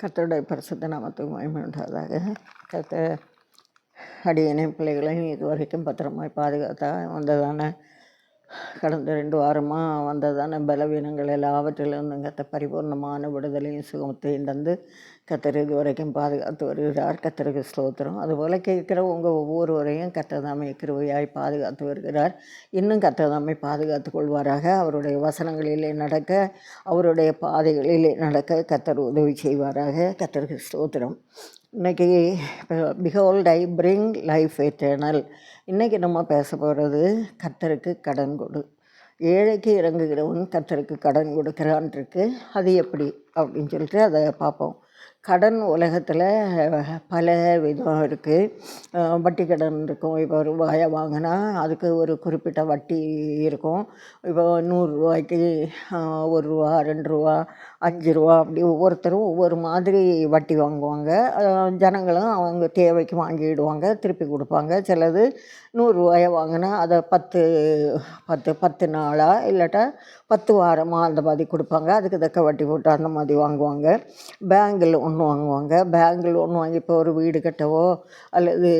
கர்த்தருடைய பரிசுத்த நாமத்துக்கு மகிமை உண்டாதாக கர்த்த அடியனையும் பிள்ளைகளையும் இது வரைக்கும் பத்திரமாய் பாதுகாத்தா வந்ததான கடந்த ரெண்டு வாரமாக வந்ததான பலவீனங்கள் எல்லாவற்றிலிருந்தும் கத்த பரிபூர்ணமான விடுதலையும் சுகமத்தையும் தந்து கத்தர் இது வரைக்கும் பாதுகாத்து வருகிறார். கத்தருக்கு ஸ்தோத்திரம். அதுபோல் கேட்குற உங்கள் ஒவ்வொருவரையும் கத்ததாமை கிருவையாய் பாதுகாத்து வருகிறார். இன்னும் கத்ததாமை பாதுகாத்து கொள்வாராக. அவருடைய வசனங்களிலே நடக்க அவருடைய பாதைகளிலே நடக்க கத்தர் உதவி செய்வாராக. கத்தருக்கு ஸ்தோத்திரம். இன்றைக்கி behold I bring life eternal இன்றைக்கி நம்ம பேச போகிறது கத்தருக்கு கடன் கொடு. ஏழைக்கு இறங்குகிறவன் கத்தருக்கு கடன் கொடுக்குறான் இருக்கு. அது எப்படி? அப்படின்னு சொல்லிட்டு அதை பார்ப்போம். கடன் உலகத்தில் பல விதம் இருக்குது வட்டி கடன் இருக்கும். இப்போ ரூபாயை வாங்கினா அதுக்கு ஒரு குறிப்பிட்ட வட்டி இருக்கும். இப்போ நூறுரூவாய்க்கு ஒரு ரூபா ரெண்டு ரூபா அஞ்சு ரூபா அப்படி ஒவ்வொருத்தரும் ஒவ்வொரு மாதிரி வட்டி வாங்குவாங்க. ஜனங்களும் அவங்க தேவைக்கு வாங்கிடுவாங்க திருப்பி கொடுப்பாங்க. சிலது நூறுரூவாயை வாங்கினா அதை பத்து பத்து பத்து நாளாக இல்லாட்டா பத்து வாரமாக அந்த மாதிரி கொடுப்பாங்க. அதுக்கு தக்க வட்டி போட்டு அந்த மாதிரி வாங்குவாங்க. பேங்கில் ஒன்று வாங்குவாங்க. பேங்கில் ஒன்று வாங்கி இப்போ ஒரு வீடு கட்டவோ அல்லது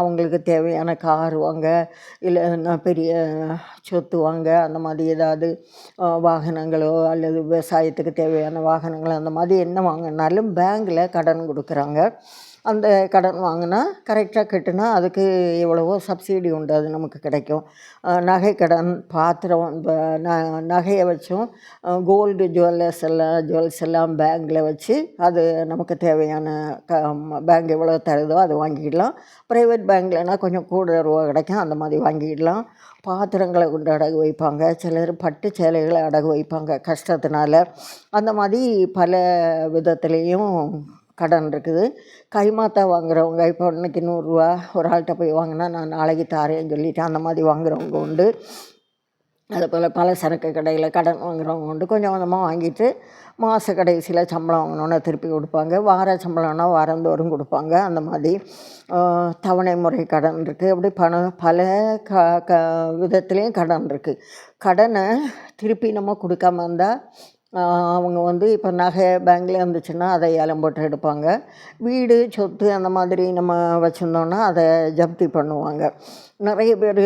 அவங்களுக்கு தேவையான கார் வாங்க இல்லைன்னா பெரிய சொத்து வாங்க அந்த மாதிரி ஏதாவது வாகனங்களோ அல்லது விவசாயத்துக்கு தேவையான வாகனங்களோ அந்த மாதிரி என்ன வாங்கினாலும் பேங்கில் கடன் கொடுக்குறாங்க. அந்த கடன் வாங்கினா கரெக்டாக கட்டினா அதுக்கு எவ்வளவோ சப்சிடி உண்டு அது நமக்கு கிடைக்கும். நகை கடன் பாத்திரம் ந- நகையை வச்சும் கோல்டு ஜுவல்லர்ஸ் எல்லாம் ஜுவல்ஸ் எல்லாம் பேங்கில் வச்சு அது நமக்கு தேவையான க பேங்க் எவ்வளோ தருதோ அது வாங்கிடலாம் ப்ரைவேட் பேங்க்லனா கொஞ்சம் கூட ரூபா கிடைக்கும் அந்த மாதிரி வாங்கிடலாம் பாத்திரங்களை கொண்டு அடகு வைப்பாங்க சிலர் பட்டு சேலைகளை அடகு வைப்பாங்க கஷ்டத்தினால. அந்த மாதிரி பல விதத்துலேயும் கடன் இருக்குது. கைமாத்தா வாங்குறவங்க இப்போ இன்னைக்கு நூறுரூவா ஒரு ஆள்கிட்ட போய் வாங்கினா நான் நாளைக்கு தாரேன்னு சொல்லிட்டு அந்த மாதிரி வாங்குறவங்க உண்டு. அது போல் பலசரக்கு கடையில் கடன் வாங்குறவங்க உண்டு. கொஞ்சம் கொஞ்சமாக வாங்கிட்டு மாத கடைசியில் சம்பளம் வாங்கினோன்னா திருப்பி கொடுப்பாங்க. வார சம்பளம்னா வாரந்தோறும் கொடுப்பாங்க. அந்த மாதிரி தவணை முறை கடன் இருக்குது அப்படி பணம் பல க க விதத்துலேயும் கடன் இருக்குது கடனை திருப்பி நம்ம கொடுக்காம இருந்தால் அவங்க வந்து இப்போ நகை பேங்கில் இருந்துச்சுன்னா அதை ஏலம் போட்டு எடுப்பாங்க. வீடு சொத்து அந்த மாதிரி நம்ம வச்சுருந்தோன்னா அதை ஜப்தி பண்ணுவாங்க. நிறைய பேர்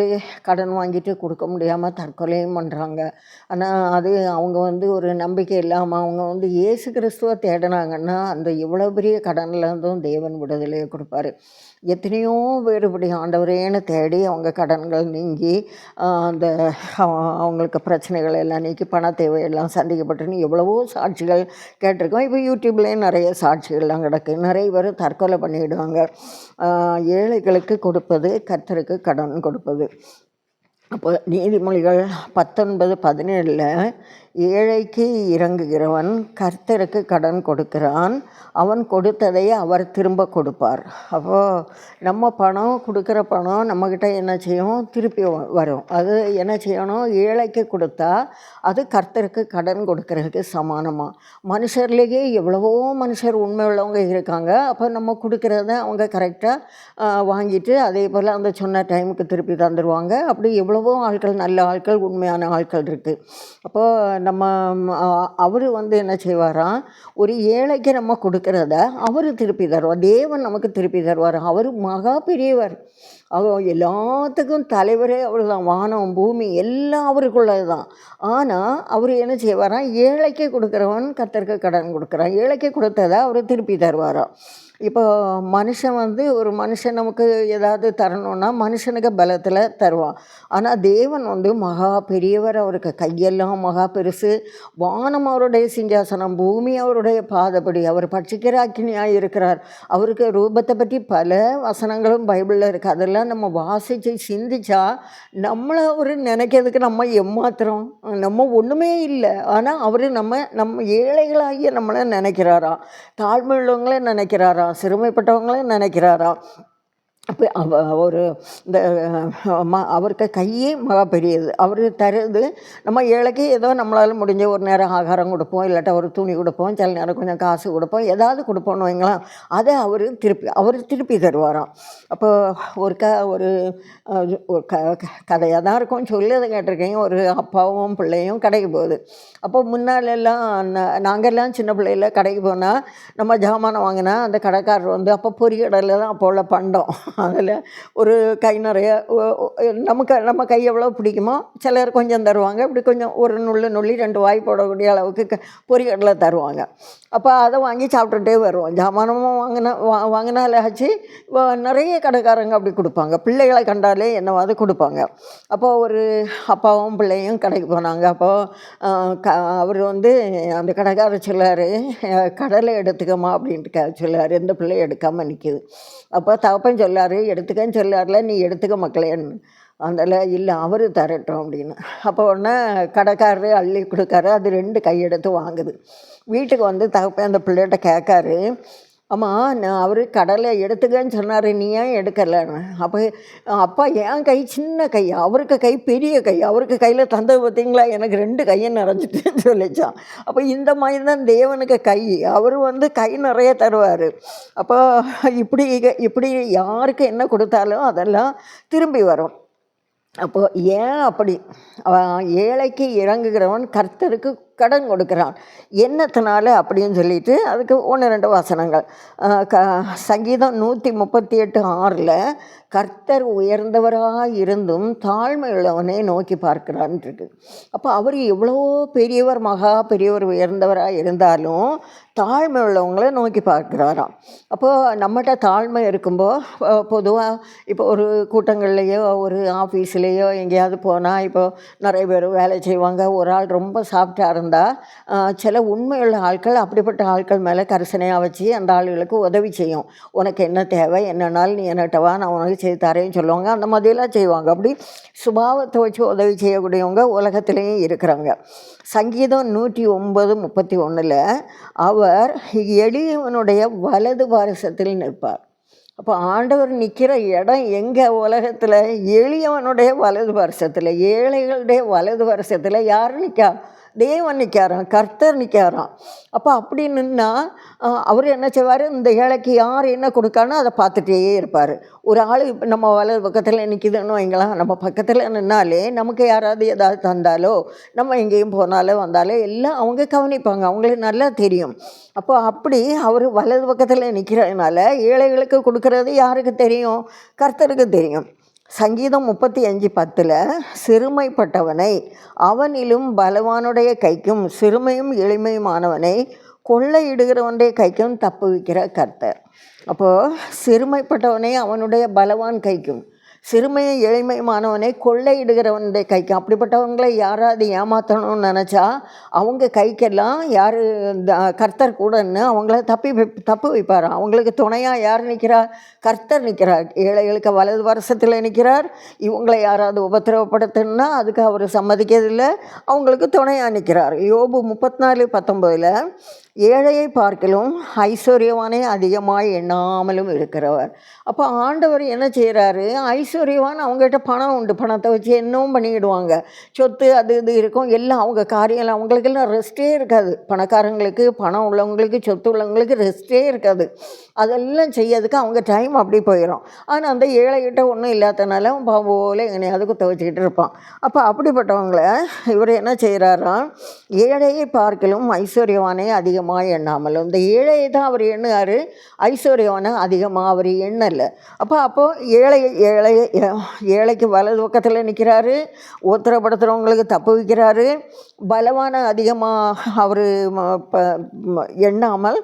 கடன் வாங்கிட்டு கொடுக்க முடியாமல் தற்கொலையும் பண்ணுறாங்க ஆனால் அது அவங்க வந்து ஒரு நம்பிக்கை இல்லாமல் அவங்க வந்து இயேசு கிறிஸ்துவை தேடினாங்கன்னா அந்த இவ்வளோ பெரிய கடன்லேருந்தும் தேவன் விடுதலையை கொடுப்பாரு. எத்தனையோ பேர் இப்படி ஆண்டவரேன்னு தேடி அவங்க கடன்கள் நீங்கி அந்த அவங்களுக்கு பிரச்சனைகள் எல்லாம் நீக்கி பண தேவையெல்லாம் சந்திக்கப்பட்டுன்னு எவ்வளவோ சாட்சிகள் கேட்டிருக்கோம். இப்போ யூடியூப்லேயும் நிறைய சாட்சிகள்லாம் கிடக்கு. நிறைய பேர் தற்கொலை பண்ணிவிடுவாங்க ஏழைகளுக்கு கொடுப்பது கத்தருக்கு கடன் கொடுப்பது. அப்போ நீதிமொழிகள் பத்தொன்பது பதினேழில் ஏழைக்கு இறங்குகிறவன் கர்த்தருக்கு கடன் கொடுக்கிறான். அவன் கொடுத்ததை அவர் திரும்ப கொடுப்பார். அப்போது நம்ம பணம் கொடுக்குற பணம் நம்மக்கிட்ட என்ன செய்யும்? திருப்பி வ- வரும். அது என்ன செய்யணும்? ஏழைக்கு கொடுத்தா அது கர்த்தருக்கு கடன் கொடுக்கறதுக்கு சமானமாக மனுஷர்லேயே எவ்வளவோ மனுஷர் உண்மை உள்ளவங்க இருக்காங்க. அப்போ நம்ம கொடுக்குறத அவங்க கரெக்டாக வாங்கிட்டு அதே போல் அந்த சொன்ன டைமுக்கு திருப்பி தந்துடுவாங்க அப்படி எவ்வளவோ ஆட்கள் நல்ல ஆட்கள் உண்மையான ஆட்கள் இருக்குது அப்போது நம்ம அவர் வந்து என்ன செய்வாராம் ஒரு ஏழைக்கு நம்ம கொடுக்கறத அவர் திருப்பி தருவார். தேவன் நமக்கு திருப்பி தருவார். அவர் மகா பெரியவர். அவர் எல்லாத்துக்கும் தலைவரே அவர் தான் வானம் பூமி எல்லாம் அவருக்குள்ளது தான் ஆனால் அவர் என்ன செய்வாராம் ஏழைக்கு கொடுக்குறவன் கத்தருக்கு கடன் கொடுக்குறான். ஏழைக்கு கொடுத்ததை அவர் திருப்பி தருவாராம். இப்போ மனுஷன் வந்து ஒரு மனுஷன் நமக்கு ஏதாவது தரணும்னா மனுஷனுக்கு பலத்தில் தருவான். ஆனால் தேவன் வந்து மகா பெரியவர் அவருக்கு கையெல்லாம் மகா பெருசு. வானம் அவருடைய சிங்காசனம் பூமி அவருடைய பாதப்படி அவர் பட்சிக்கிற அக்கினியாக இருக்கிறார். அவருக்கு ரூபத்தை பற்றி பல வசனங்களும் பைபிளில் இருக்குது அதெல்லாம் நம்ம வாசித்து சிந்திச்சா நம்மளை அவர் நினைக்கிறதுக்கு நம்ம எம்மாத்திரம் நம்ம ஒன்றுமே இல்லை. ஆனால் அவர் நம்ம நம்ம ஏழைகளாகிய நம்மளை நினைக்கிறாராம் தாழ்மையுள்ளவங்களே நினைக்கிறாரா? சிறுமைப்பட்டவங்களே நினைக்கிறாராம். அப்போ அவ ஒரு இந்த ம அவருக்கு கையே மகா பெரியது. அவர் தருது நம்ம ஏழைக்கு ஏதோ நம்மளால் முடிஞ்ச ஒரு நேரம் ஆகாரம் கொடுப்போம் இல்லாட்டா ஒரு துணி கொடுப்போம் சில நேரம் கொஞ்சம் காசு கொடுப்போம் ஏதாவது கொடுப்போம்னு வைங்களா அதை அவர் திருப்பி அவர் திருப்பி தருவாராம். அப்போ ஒரு க ஒரு ஒரு க கதையாக தான் இருக்கும் சொல்லி அதை கேட்டிருக்கேன் ஒரு அப்பாவும் பிள்ளையும் கடைக்கு போகுது. அப்போ முன்னாலெல்லாம் நாங்கள்லாம் நாங்கெல்லாம் சின்ன பிள்ளையில் கடைக்கு போனால் நம்ம ஜாமானை வாங்கினா அந்த கடைக்காரர் வந்து அப்போ பொரியடலில் தான் அப்போ உள்ள பண்டம். அதில் ஒரு கை நிறைய நமக்கு நம்ம கை எவ்வளோ பிடிக்குமோ சிலர் கொஞ்சம் தருவாங்க. இப்படி கொஞ்சம் ஒரு நுள்ளு நுள்ளி ரெண்டு வாய் போடக்கூடிய அளவுக்கு பொறிகடலை தருவாங்க. அப்போ அதை வாங்கி சாப்பிட்டுட்டே வருவோம். ஜாமானமும் வாங்கின வா வாங்கினாலே ஆச்சு. நிறைய கடைக்காரங்க அப்படி கொடுப்பாங்க. பிள்ளைகளை கண்டாலே என்னவாது கொடுப்பாங்க. அப்போ ஒரு அப்பாவும் பிள்ளையும் கடைக்கு போனாங்க. அப்போது க அவர் வந்து அந்த கடைக்காரர் சொல்லார் கடலை எடுத்துக்கோமா அப்படின்ட்டு க சொல்லார். எந்த பிள்ளை எடுக்காமல் நிற்கிது அப்போ தகப்பன் சொல்லார் எடுத்துக்கன்னு சொல்லார்ல நீ எடுத்துக்க மக்களேன்னு அதில் இல்லை அவர் தரட்டும் அப்படின்னு. அப்போ உடனே கடைக்காரரு அள்ளி கொடுக்காரு அது ரெண்டு கையெடுத்து வாங்குது. வீட்டுக்கு வந்து தகப்பன் அந்த பிள்ளைகிட்ட கேட்காரு அம்மா நான் அவர் கடலை எடுத்துக்கன்னு சொன்னார் நீ ஏன் எடுக்கலைன்னு அப்போ அப்பா என் கை சின்ன கை அவருக்கு கை பெரிய கை அவருக்கு கையில் தந்தது பார்த்தீங்களா எனக்கு ரெண்டு கையை நிறைஞ்சிட்டுன்னு சொல்லிச்சான். அப்போ இந்த மாதிரி தான் தேவனுக்கு கை. அவர் வந்து கை நிறைய தருவார். அப்போ இப்படி இப்படி யாருக்கு என்ன கொடுத்தாலும் அதெல்லாம் திரும்பி வரும். அப்போது ஏன் அப்படி? ஏழைக்கு இறங்குகிறவன் கர்த்தருக்கு கடன் கொடுக்குறான். என்னத்தினால அப்படின்னு சொல்லிட்டு அதுக்கு ஒன்று ரெண்டு வசனங்கள். க சங்கீதம் நூற்றி முப்பத்தி எட்டு ஆறில் கர்த்தர் உயர்ந்தவராக இருந்தும் தாழ்மை உள்ளவனே நோக்கி பார்க்கிறான்ட்டு அப்போ அவர் எவ்வளோ பெரியவர் மகா பெரியவர் உயர்ந்தவராக இருந்தாலும் தாழ்மை உள்ளவங்களை நோக்கி பார்க்குறாராம். அப்போது நம்மகிட்ட தாழ்மை இருக்கும்போது பொதுவாக இப்போ ஒரு கூட்டங்கள்லேயோ ஒரு ஆஃபீஸ்லேயோ எங்கேயாவது போனால் இப்போ நிறைய பேர் வேலை செய்வாங்க. ஒரு ஆள் ரொம்ப சாப்பிட்டா இருந்தால் சில உண்மையுள்ள ஆட்கள் அப்படிப்பட்ட ஆட்கள் மேலே கரிசனையாக வச்சு அந்த ஆளுகளுக்கு உதவி செய்யும். உனக்கு என்ன தேவை என்னன்னாலும் நீ என்னட்டவா நான் உனக்கு செய்து தரேன்னு சொல்லுவாங்க. அந்த மாதிரிலாம் செய்வாங்க. அப்படி சுபாவத்தை வச்சு உதவி செய்யக்கூடியவங்க உலகத்திலையும் இருக்கிறாங்க சங்கீதம் நூற்றி ஒன்பது முப்பத்தி ஒன்றில் அவர் எளியவனுடைய வலது பாரசத்தில் நிற்பார். அப்போ ஆண்டவர் நிற்கிற இடம் எங்கே? உலகத்தில் எளியவனுடைய வலது வருஷத்தில் ஏழைகளுடைய வலது வருஷத்தில் யார் நிற்கா தேவன் நிற்கிறான் கர்த்தர் நிற்கிறான் அப்போ அப்படி நின்னா அவர் என்ன செய்வார்? இந்த ஏழைக்கு யார் என்ன கொடுக்கானோ அதை பார்த்துட்டே இருப்பார். ஒரு ஆள் இப்போ நம்ம வலது பக்கத்தில் நிற்கிதுன்னு வைங்களாம் நம்ம பக்கத்தில் நின்னாலே நமக்கு யாராவது ஏதாவது தந்தாலோ நம்ம எங்கேயும் போனாலோ வந்தாலோ எல்லாம் அவங்க கவனிப்பாங்க. அவங்களுக்கு நல்லா தெரியும். அப்போ அப்படி அவர் வலது பக்கத்தில் நிற்கிறதுனால ஏழைகளுக்கு கொடுக்கறது யாருக்கு தெரியும்? கர்த்தருக்கு தெரியும். சங்கீதம் முப்பத்தி அஞ்சு பத்தில் சிறுமைப்பட்டவனை அவனிலும் பலவானுடைய கைக்கும் சிறுமையும் எளிமையுமானவனை கொள்ளையிடுகிறவனுடைய கைக்கும் தப்புவிக்கிற கர்த்தர். அப்போது சிறுமைப்பட்டவனை அவனுடைய பலவான் கைக்கும் சிறுமையை எளிமையுமானவனை கொள்ளையிடுகிறவனுடைய கைக்கு. அப்படிப்பட்டவங்களை யாராவது ஏமாற்றணும்னு நினச்சா அவங்க கைக்கெல்லாம் யார் கர்த்தர் கூடன்னு அவங்கள தப்பி வைப்- தப்பு வைப்பார். அவங்களுக்கு துணையாக யார் நிற்கிறார் கர்த்தர் நிற்கிறார் ஏழைகளுக்கு வலது வருஷத்தில் நிற்கிறார் இவங்களை யாராவது உபத்திரவப்படுத்தணும்னா அதுக்கு அவர் சம்மதிக்கிறதில்லை. அவங்களுக்கு துணையாக நிற்கிறார் யோபு முப்பத்தி நாலு பத்தொம்போதில் ஏழையை பார்க்கலும் ஐஸ்வர்யவானே அதிகமாக எண்ணாமலும் இருக்கிறவர். அப்போ ஆண்டவர் என்ன செய்கிறாரு ஐஸ்வர்யவான் அவங்ககிட்ட பணம் உண்டு. பணத்தை வச்சு என்னவும் பண்ணிக்கிடுவாங்க. சொத்து அது இது இருக்கும். எல்லாம் அவங்க காரியம் அவங்களுக்கெல்லாம் ரெஸ்ட்டே இருக்காது. பணக்காரங்களுக்கு பணம் உள்ளவங்களுக்கு சொத்து உள்ளவங்களுக்கு ரெஸ்ட்டே இருக்காது. அதெல்லாம் செய்யறதுக்கு அவங்க டைம் அப்படி போயிடும் ஆனால் அந்த ஏழைகிட்ட ஒன்றும் இல்லாதனால பாம்போல போல எங்கனையாவது குத்த வச்சுக்கிட்டு இருப்பான். அப்போ அப்படிப்பட்டவங்கள இவர் என்ன செய்கிறாரா ஏழையை பார்க்கலும் ஐஸ்வர்யவானே அதிகமாக எண்ணாமலும் இந்த ஏழையை தான் அவர் எண்ணுவார் ஐஸ்வர்யவனை அதிகமாக அவர் எண்ணலை. அப்போ அப்போது ஏழை ஏழை ஏழைக்கு வலது பக்கத்தில் நிற்கிறாரு உத்தரப்படுத்துகிறவங்களுக்கு தப்பு வைக்கிறாரு. பலவான அதிகமாக அவர் எண்ணாமல்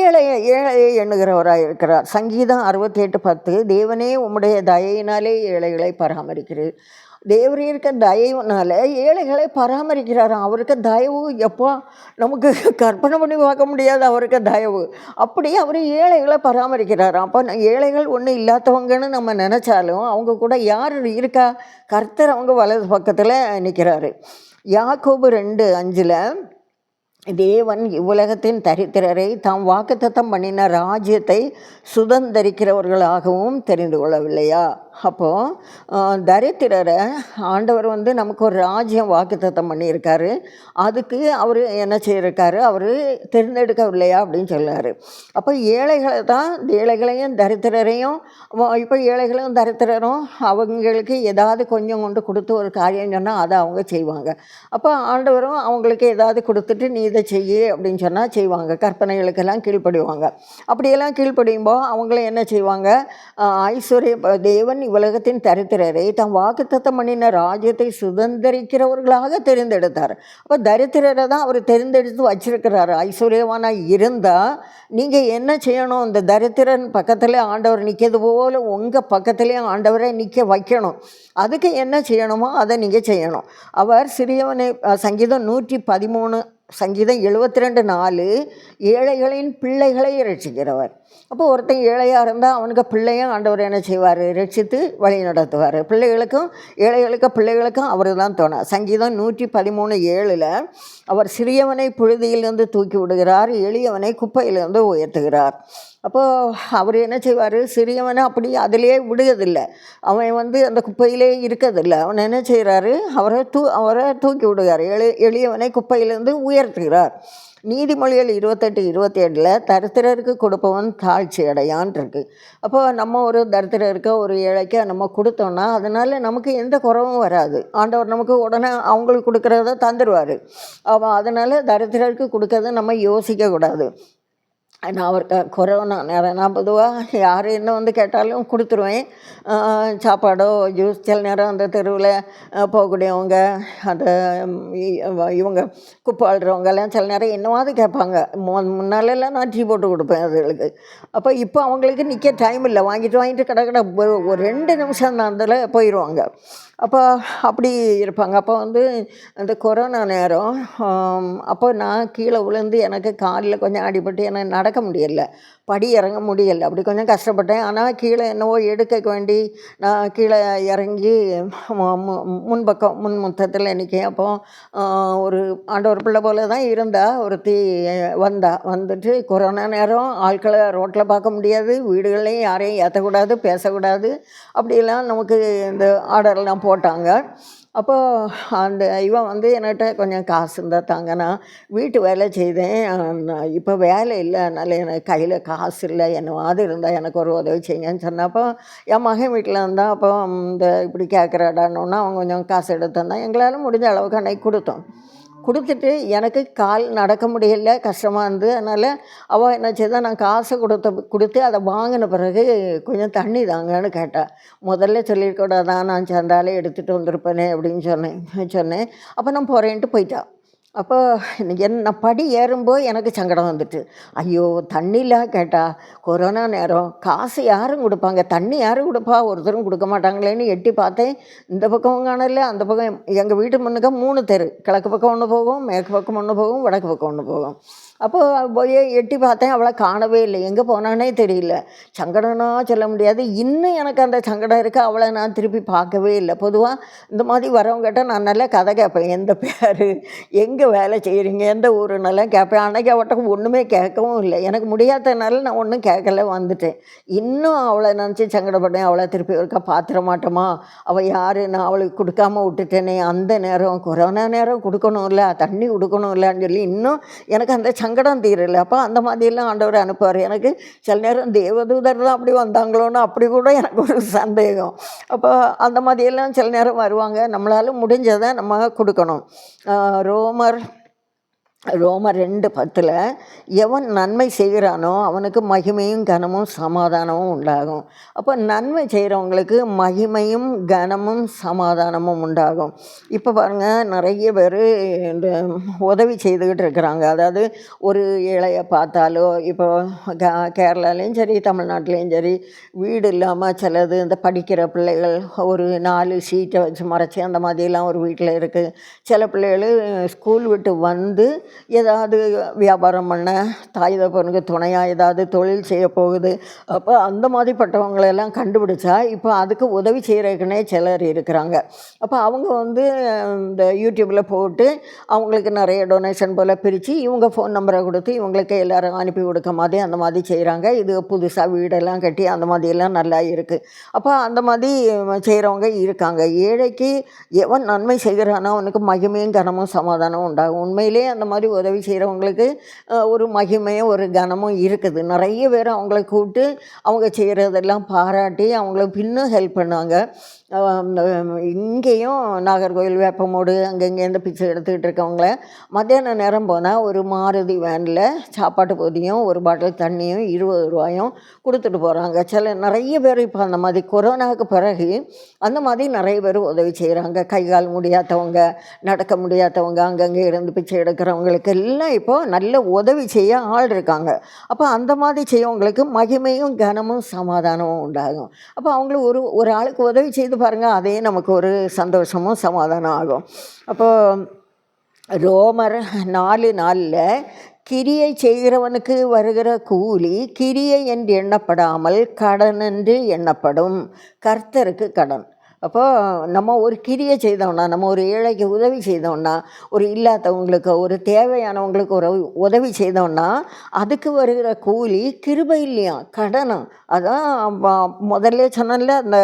ஏழையை ஏழையை எண்ணுகிறவராக இருக்கிறார். சங்கீதம் அறுபத்தி எட்டு பத்து தேவனே உம்முடைய தயையினாலே ஏழைகளை பராமரிக்கிறது தேவர் இருக்க தயவுனால ஏழைகளை பராமரிக்கிறாராம். அவருக்கு தயவு எப்போ? நமக்கு கற்பனை பண்ணி பார்க்க முடியாது அவருக்கு தயவு. அப்படி அவர் ஏழைகளை பராமரிக்கிறாராம். அப்போ ஏழைகள் ஒன்றும் இல்லாதவங்கன்னு நம்ம நினச்சாலும் அவங்க கூட யார் இருக்கா? கர்த்தர் அவங்க வலது பக்கத்தில் நிற்கிறாரு யாக்கோபு ரெண்டு அஞ்சில் தேவன் இவ்வுலகத்தின் தரித்திரரை தாம் வாக்குத்தத்தம் பண்ணின ராஜ்யத்தை சுதந்தரிக்கிறவர்களாகவும் தெரிந்து கொள்ளவில்லையா? அப்போது தரித்திரரை ஆண்டவர் வந்து நமக்கு ஒரு ராஜ்யம் வாக்குத்தத்தம் பண்ணியிருக்காரு. அதுக்கு அவர் என்ன செய்யிருக்காரு? அவர் தேர்ந்தெடுக்கவில்லையா அப்படின்னு சொல்லார் அப்போ ஏழைகளை தான் ஏழைகளையும் தரித்திரரையும் இப்போ ஏழைகளும் தரித்திரரும் அவங்களுக்கு ஏதாவது கொஞ்சம் கொண்டு கொடுத்து ஒரு காரியம் சொன்னால் அதை அவங்க செய்வாங்க. அப்போ ஆண்டவரும் அவங்களுக்கு ஏதாவது கொடுத்துட்டு நீ இதை செய்யு அப்படின்னு சொன்னால் செய்வாங்க. கற்பனைகளுக்கெல்லாம் கீழ்ப்படுவாங்க. அப்படியெல்லாம் கீழ்ப்படியும்போது அவங்களும் என்ன செய்வாங்க? ஐஸ்வர்ய தேவன் இவ்வுலகத்தின் தரித்திரரை தாம் வாக்குத்தத்தம் பண்ணின ராஜ்யத்தை சுதந்திரிக்கிறவர்களாக தெரிந்தெடுத்தார். அப்போ தரித்திரரை தான் அவர் தெரிந்தெடுத்து வச்சிருக்கிறாரு. ஐஸ்வர்யவானா இருந்தால் நீங்கள் என்ன செய்யணும்? இந்த தரித்திரன் பக்கத்தில் ஆண்டவர் நிற்கிறது போல உங்கள் பக்கத்துலேயே ஆண்டவரை நிற்க வைக்கணும். அதுக்கு என்ன செய்யணுமோ அதை நீங்கள் செய்யணும். அவர் சிறியவனை சங்கீதம் நூற்றி பதிமூணு சங்கீதம் எழுபத்தி ரெண்டு நாலு ஏழைகளின் பிள்ளைகளை ரட்சிக்கிறவர் அப்போ ஒருத்தன் ஏழையாக இருந்தால் அவனுக்கு பிள்ளையும் ஆண்டவர் என்ன செய்வார்? ரட்சித்து வழி நடத்துவார். பிள்ளைகளுக்கும் ஏழைகளுக்கும் பிள்ளைகளுக்கும் அவர் தான் தோணா. சங்கீதம் நூற்றி பதிமூணு ஏழில் அவர் சிறியவனை புழுதியிலிருந்து தூக்கி விடுகிறார் எளியவனை குப்பையிலிருந்து உயர்த்துகிறார். அப்போது அவர் என்ன செய்வார்? சிறியவனை அப்படி அதிலே விடுறதில்லை அவன் வந்து அந்த குப்பையிலே இருக்கிறதில்ல அவன் என்ன செய்கிறாரு? அவரை தூ அவரை தூக்கி விடுகிறார். எளி எளியவனை குப்பையிலேருந்து உயர்த்துகிறார். நீதிமொழிகள் இருபத்தெட்டு இருபத்தி ஏழில் தரித்திரருக்கு கொடுப்பவன் தாழ்ச்சி அடையான் இருக்கு. அப்போ நம்ம ஒரு தரித்திரருக்கு ஒரு ஏழைக்கு நம்ம கொடுத்தோம்னா அதனால் நமக்கு எந்த குறவும் வராது. ஆண்டவர் நமக்கு உடனே அவங்களுக்கு கொடுக்குறத தந்துடுவார் அவன் அதனால் தரித்திரருக்கு கொடுக்கறத நம்ம யோசிக்கக்கூடாது. நான் அவருக்கு கொரோனா நேரம் நான் பொதுவாக யார் என்ன வந்து கேட்டாலும் கொடுத்துருவேன். சாப்பாடோ ஜூஸ் சில நேரம் அந்த தெருவில் போகக்கூடியவங்க அந்த இவங்க குப்பை அள்ளுறவங்க சில நேரம் என்னவாவது கேட்பாங்க. மு முன்னாலெல்லாம் நான் டீ போட்டு கொடுப்பேன் அதுகளுக்கு. அப்போ இப்போ அவங்களுக்கு நிற்க டைம் இல்லை. வாங்கிட்டு வாங்கிட்டு கடை கடை ஒரு ரெண்டு நிமிஷம் அந்த அந்த போயிடுவாங்க அப்போ அப்படி இருப்பாங்க. அப்போ வந்து அந்த கொரோனா நேரம் அப்போ நான் கீழே விழுந்து எனக்கு காலில் கொஞ்சம் அடிபட்டு எனக்கு நடக்க முடியல. படி இறங்க முடியல. அப்படி கொஞ்சம் கஷ்டப்பட்டேன். ஆனால் கீழே என்னவோ எடுக்க வேண்டி நான் கீழே இறங்கி முன்பக்கம் முன் முத்தத்தில் நிற்கேன் அப்போ ஒரு ஆண்டவர் பிள்ளை போல தான் இருந்தா ஒருத்தி வந்தா வந்துட்டு கொரோனா நேரம் ஆட்களை ரோட்டில் பார்க்க முடியாது வீடுகளையும் யாரையும் ஏற்றக்கூடாது பேசக்கூடாது. அப்படியெல்லாம் நமக்கு இந்த ஆர்டர்லாம் போட்டாங்க. அப்போ அந்த இவன் வந்து என்கிட்ட கொஞ்சம் காசு இருந்தால் தாங்க நான் வீட்டு வேலை செய்தேன். நான் இப்போ வேலை இல்லை. அதனால் எனக்கு கையில் காசு இல்லை. என்னவாது இருந்தால் எனக்கு ஒரு உதவி செய்யுங்கன்னு சொன்னப்போ என் மகன் வீட்டில் இருந்தால் அப்போ இந்த இப்படி கேட்குறாடானோன்னா அவங்க கொஞ்சம் காசு எடுத்து எங்களால் முடிஞ்ச அளவுக்கு அன்னைக்கு கொடுத்தோம். கொடுத்துட்டு எனக்கு கால் நடக்க முடியல கஷ்டமாக இருந்தது. அதனால் அவள் என்ன செய்தா நான் காசை கொடுத்த கொடுத்து அதை வாங்கின பிறகு கொஞ்சம் தண்ணி தாங்கன்னு கேட்டாள் முதல்ல சொல்லியிருக்கூடாதான் நான் சந்தாலே எடுத்துகிட்டு வந்திருப்பேனே அப்படின்னு சொன்னேன். சொன்னேன். அப்போ நான் போகிறேன்ட்டு போயிட்டா. அப்போ என்ன படி ஏறும்போது எனக்கு சங்கடம் வந்துட்டு. ஐயோ தண்ணிலாம் கேட்டால் கொரோனா நேரம் காசு யாரும் கொடுப்பாங்க? தண்ணி யாரும் கொடுப்பா? ஒருத்தரும் கொடுக்க மாட்டாங்களேன்னு எட்டி பார்த்தேன். இந்த பக்கம் காணல அந்த பக்கம் எங்கள் வீட்டு முன்னுக்க மூணு தெரு. கிழக்கு பக்கம் ஒன்று போகும் மேற்கு பக்கம் ஒன்று போகும் வடக்கு பக்கம் ஒன்று போகும். அப்போ போய் எட்டி பார்த்தேன் அவளை காணவே இல்லை. எங்கே போனானே தெரியல. சங்கடம்னா சொல்ல முடியாது. இன்னும் எனக்கு அந்த சங்கடம் இருக்குது அவளை நான் திருப்பி பார்க்கவே இல்லை. பொதுவாக இந்த மாதிரி வரவங்ககிட்ட நான் நல்லா கதை கேட்பேன். எந்த பேர் எங்கே வேலை செய்கிறீங்க எந்த ஊருன்னெல்லாம் கேட்பேன். அன்னைக்கு அவட்ட ஒன்றுமே கேட்கவும் இல்லை. எனக்கு முடியாதனால நான் ஒன்றும் கேட்கல வந்துட்டேன். இன்னும் அவளை நினச்சி சங்கடப்பட்டேன். அவளை திருப்பி ஒருக்கா பார்த்துட மாட்டோமா? அவள் யார்? நான் அவளுக்கு கொடுக்காம விட்டுட்டேனே. அந்த நேரம் கொரோனா நேரம் கொடுக்கணும்ல தண்ணி கொடுக்கணும்லன்னு சொல்லி இன்னும் எனக்கு அந்த சங்கடம் தீரலை. அப்போ அந்த மாதிரியெல்லாம் ஆண்டவர் அனுப்புவார். எனக்கு சில நேரம் தேவதூதர் தான் அப்படி வந்தாங்களோன்னு அப்படி கூட எனக்கு ஒரு சந்தேகம். அப்போ அந்த மாதிரியெல்லாம் சில நேரம் வருவாங்க. நம்மளால் முடிஞ்சதை நம்ம கொடுக்கணும். ரோமர் ரோமர் ரெண்டு பத்தில் எவன் நன்மை செய்கிறானோ அவனுக்கு மகிமையும் கனமும் சமாதானமும் உண்டாகும். அப்போ நன்மை செய்கிறவங்களுக்கு மகிமையும் கனமும் சமாதானமும் உண்டாகும். இப்போ பாருங்கள் நிறைய பேர் இந்த உதவி செய்துக்கிட்டு இருக்கிறாங்க. அதாவது ஒரு ஏழையை பார்த்தாலோ இப்போ கேரளாலேயும் சரி தமிழ்நாட்டிலையும் சரி வீடு இல்லாமல் சிலது இந்த படிக்கிற பிள்ளைகள் ஒரு நாலு சீட்டை வச்சு மறைச்சி அந்த மாதிரிலாம் ஒரு வீட்டில் இருக்குது சில பிள்ளைகள் ஸ்கூல் விட்டு வந்து ஏதாவது வியாபாரம் பண்ண தாய் தகப்பனுக்கு துணையாக ஏதாவது தொழில் செய்ய போகுது. அப்போ அந்த மாதிரிப்பட்டவங்களெல்லாம் கண்டுபிடிச்சா இப்போ அதுக்கு உதவி செய்கிறக்குனே சிலர் இருக்கிறாங்க. அப்போ அவங்க வந்து இந்த யூடியூப்பில் போட்டு அவங்களுக்கு நிறைய டொனேஷன் போல் பிரித்து இவங்க ஃபோன் நம்பரை கொடுத்து இவங்களுக்கு எல்லோரும் அனுப்பி கொடுக்க மாதிரி அந்த மாதிரி செய்கிறாங்க இது புதுசாக வீடெல்லாம் கட்டி அந்த மாதிரியெல்லாம் நல்லா இருக்குது அப்போ அந்த மாதிரி செய்கிறவங்க இருக்காங்க. ஏழைக்கு எவன் நன்மை செய்கிறானோ அவனுக்கு மகிமையும் கனமும் சமாதானம் உண்டாகும். உண்மையிலே அந்த மாதிரி மாதிரி உதவி செய்கிறவங்களுக்கு ஒரு மகிமையும் ஒரு கனமும் இருக்குது. நிறைய பேர் அவங்கள கூப்பிட்டு அவங்க செய்கிறதெல்லாம் பாராட்டி அவங்களுக்கு இன்னும் ஹெல்ப் பண்ணுவாங்க. இங்கேயும் நாகர்கோவில் வேப்பமோடு அங்கங்கேருந்து பிச்சை எடுத்துக்கிட்டு இருக்கவங்கள மத்தியான நேரம் போனால் ஒரு மாருதி வேனில் சாப்பாட்டு பொதியும் ஒரு பாட்டில் தண்ணியும் இருபது ரூபாயும் கொடுத்துட்டு போகிறாங்க சில நிறைய பேர் இப்போ அந்த மாதிரி கொரோனாவுக்கு பிறகு அந்த மாதிரி நிறைய பேர் உதவி செய்கிறாங்க கை கால் முடியாதவங்க நடக்க முடியாதவங்க அங்கங்கே இருந்து பிச்சை எடுக்கிறவங்க செய்கிறவங்களுக்கு எல்லாம் இப்போது நல்ல உதவி செய்ய ஆள் இருக்காங்க. அப்போ அந்த மாதிரி செய்யவங்களுக்கு மகிமையும் கனமும் சமாதானமும் உண்டாகும். அப்போ அவங்களும் ஒரு ஒரு ஆளுக்கு உதவி செய்து பாருங்கள் அதே நமக்கு ஒரு சந்தோஷமும் சமாதானம் ஆகும். அப்போது ரோமர் நாலு நாளில் கிரியை செய்கிறவனுக்கு வருகிற கூலி கிரியை என்று எண்ணப்படாமல் கடன் என்று எண்ணப்படும். கர்த்தருக்கு கடன். அப்போது நம்ம ஒரு கிரியை செய்தோம்னா நம்ம ஒரு ஏழைக்கு உதவி செய்தோம்னா ஒரு இல்லாதவங்களுக்கு ஒரு தேவையானவங்களுக்கு ஒரு உதவி செய்தோம்னா அதுக்கு வருகிற கூலி கிருபை இல்லையா? கடனும் அதான் முதல்ல சொன்னல அந்த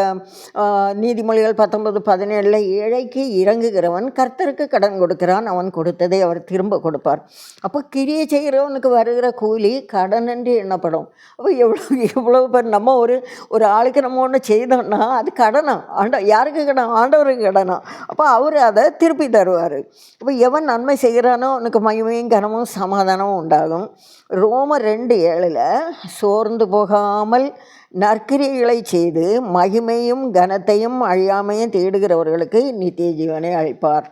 நீதிமொழிகள் பத்தொன்பது பதினேழில் ஏழைக்கு இறங்குகிறவன் கர்த்தருக்கு கடன் கொடுக்கிறான் அவன் கொடுத்ததை அவர் திரும்ப கொடுப்பார். அப்போ கிரியை செய்கிறவனுக்கு வருகிற கூலி கடன் என்று எண்ணப்படும். அப்போ எவ்வளோ எவ்வளோ பேர் நம்ம ஒரு ஒரு ஆளுக்கு நம்ம ஒன்று செய்தோம்னா அது கடனம் ஆண்டா யாருக்கு கடன் ஆண்டவருக்கு கடனா அப்போ அவர் அதை திருப்பி தருவார். அப்போ எவன் நன்மை செய்கிறானோ அவனுக்கு மகிமையும் கனமும் சமாதானமும் உண்டாகும். ரோம ரெண்டு ஏழில் சோர்ந்து போகாமல் நற்கிரிகளை செய்து மகிமையும் கனத்தையும் அழியாமையும் தேடுகிறவர்களுக்கு நித்திய ஜீவனை அளிப்பார்.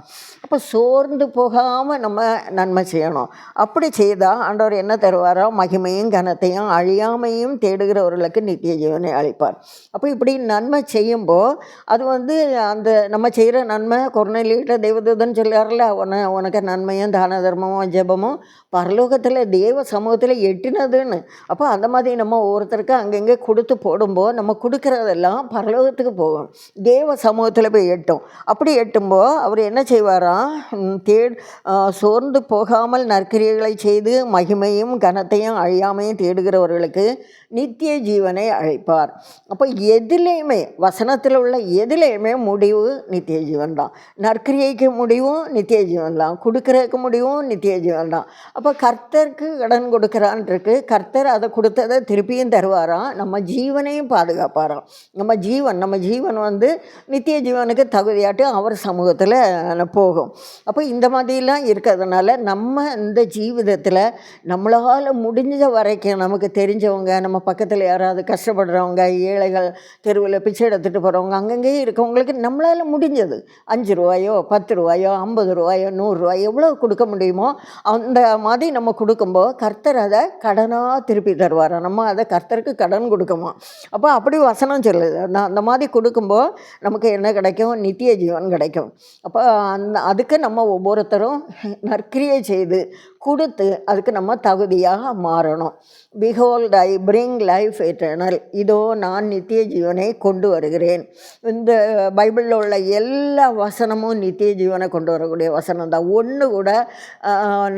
அப்போ சோர்ந்து போகாமல் நம்ம நன்மை செய்யணும். அப்படி செய்தால் ஆண்டவர் என்ன தருவாரோ? மகிமையும் கனத்தையும் அழியாமையும் தேடுகிறவர்களுக்கு நித்திய ஜீவனை அளிப்பார். அப்போ இப்படி நன்மை செய்யும்போது அது வந்து அந்த நம்ம செய்கிற நன்மை கொரோனாலிகிட்ட தெய்வதூதன் சொல்லார்ல உன உனக்கு நன்மையும் தான தர்மமும் ஜெபமும் பரலோகத்தில் தேவ சமூகத்தில் எட்டினதுன்னு. அப்போ அந்த மாதிரி நம்ம ஒவ்வொருத்தருக்கும் அங்கங்கே கொடுத்து கொடுத்து போடும்போது நம்ம கொடுக்குறதெல்லாம் பரலோகத்துக்கு போகும். தேவ சமூகத்தில் போய் எட்டும். அப்படி எட்டும்போது அவர் என்ன செய்வாராம் தே சோர்ந்து போகாமல் நற்கிரியர்களை செய்து மகிமையும் கனத்தையும் அழியாமையும் தேடுகிறவர்களுக்கு நித்திய ஜீவனை அழைப்பார் அப்போ எதுலேயுமே வசனத்தில் உள்ள எதுலேயுமே முடிவு நித்திய ஜீவன் தான் நற்கிரியைக்கு முடிவும் நித்திய ஜீவன் தான் கொடுக்குறதுக்கு முடிவும் நித்திய ஜீவன் தான் அப்போ கர்த்தருக்கு கடன் கொடுக்குறான் இருக்கு. கர்த்தர் அதை கொடுத்ததை திருப்பியும் தருவாராம் நம்ம ஜீவனையும் பாதுகாப்பாராம். நம்ம ஜீவன் நம்ம ஜீவன் வந்து நித்திய ஜீவனுக்கு தகுதியாட்டு அவர் சமூகத்தில் போகும். அப்போ இந்த மாதிரிலாம் இருக்கிறதுனால நம்ம இந்த ஜீவிதத்தில் நம்மளால் முடிஞ்ச வரைக்கும் நமக்கு தெரிஞ்சவங்க நம்ம பக்கத்தில் யாராவது கஷ்டப்படுறவங்க ஏழைகள் தெருவில் பிச்சை எடுத்துகிட்டு போகிறவங்க அங்கங்கேயே இருக்கவங்களுக்கு நம்மளால் முடிஞ்சது. அஞ்சு ரூபாயோ பத்து ரூபாயோ ஐம்பது ரூபாயோ நூறுரூவாயோ எவ்வளோ கொடுக்க முடியுமோ அந்த மாதிரி நம்ம கொடுக்கும்போது கர்த்தர் அதை கடனாக திருப்பி தருவார் நம்ம அதை கர்த்தருக்கு கடன் கொடுக்க கொடுக்குமா அப்போ அப்படி வசனம் சொல்லுது. நான் அந்த மாதிரி கொடுக்கும்போது நமக்கு என்ன கிடைக்கும்? நித்திய ஜீவன் கிடைக்கும். அப்போ அந்த அதுக்கு நம்ம ஒவ்வொருத்தரும் நற்கிரியை செய்து கொடுத்து அதுக்கு நம்ம தகுதியாக மாறணும். Behold I bring life eternal இதோ நான் நித்திய ஜீவனை கொண்டு வருகிறேன். இந்த பைபிளில் உள்ள எல்லா வசனமும் நித்திய ஜீவனை கொண்டு வரக்கூடிய வசனம் தான். ஒன்று கூட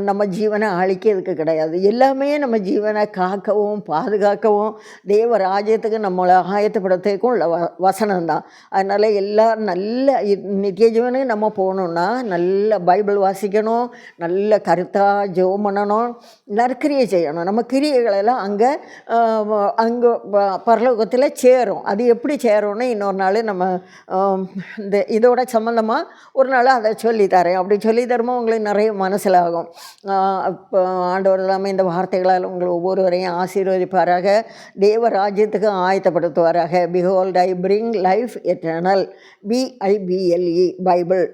நம்ம ஜீவனை அழிக்கிறதுக்கு கிடையாது. எல்லாமே நம்ம ஜீவனை காக்கவும் பாதுகாக்கவும் தேவ ராஜ்யத்துக்கு நம்மளை ஆயத்தப்படுத்துறதுக்கும் உள்ள வ வசனம் தான். அதனால் எல்லோரும் நல்ல நித்திய ஜீவனுக்கு நம்ம போகணுன்னா நல்ல பைபிள் வாசிக்கணும் நல்ல கருத்தாக ஜெபம் பண்ணணும் நற்கிரியை செய்யணும். நம்ம கிரியைகளெல்லாம் அங்கே அங்கே பரலோகத்தில் சேரும். அது எப்படி சேரும்னு இன்னொரு நாள் நம்ம இந்த இதோட சம்மந்தமாக ஒரு நாள் அதை சொல்லித்தரேன் அப்படி சொல்லி தருமோ உங்களுக்கு நிறைய மனசில் ஆகும். இப்போ ஆண்டவர் எல்லாமே இந்த வார்த்தைகளால் உங்களை ஒவ்வொருவரையும் ஆசீர்வதிப்பாராக. தேவ ராஜ்யத்துக்கு ஆயத்தப்படுத்துவாராக behold I bring life eternal B I B L E Bible